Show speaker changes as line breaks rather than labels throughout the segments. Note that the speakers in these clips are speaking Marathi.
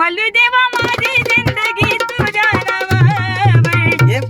मलू देवा माझी जिंदगी तुझ्या नावावर.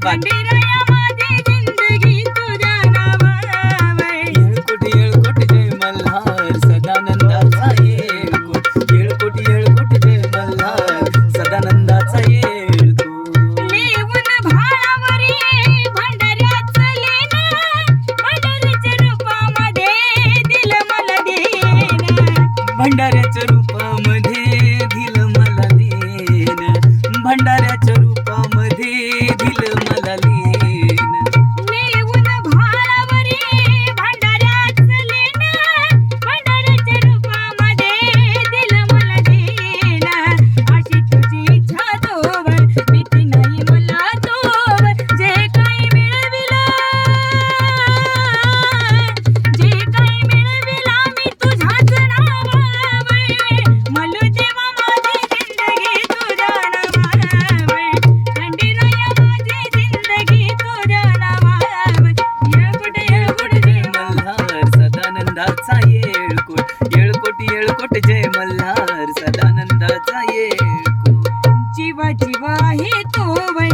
येळकोट येळकोट
येळकोट जय मल्हार सदानंदाचा येळकोट.
जीवा जीवा
हे
तो वै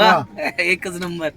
वा. एकच नंबर.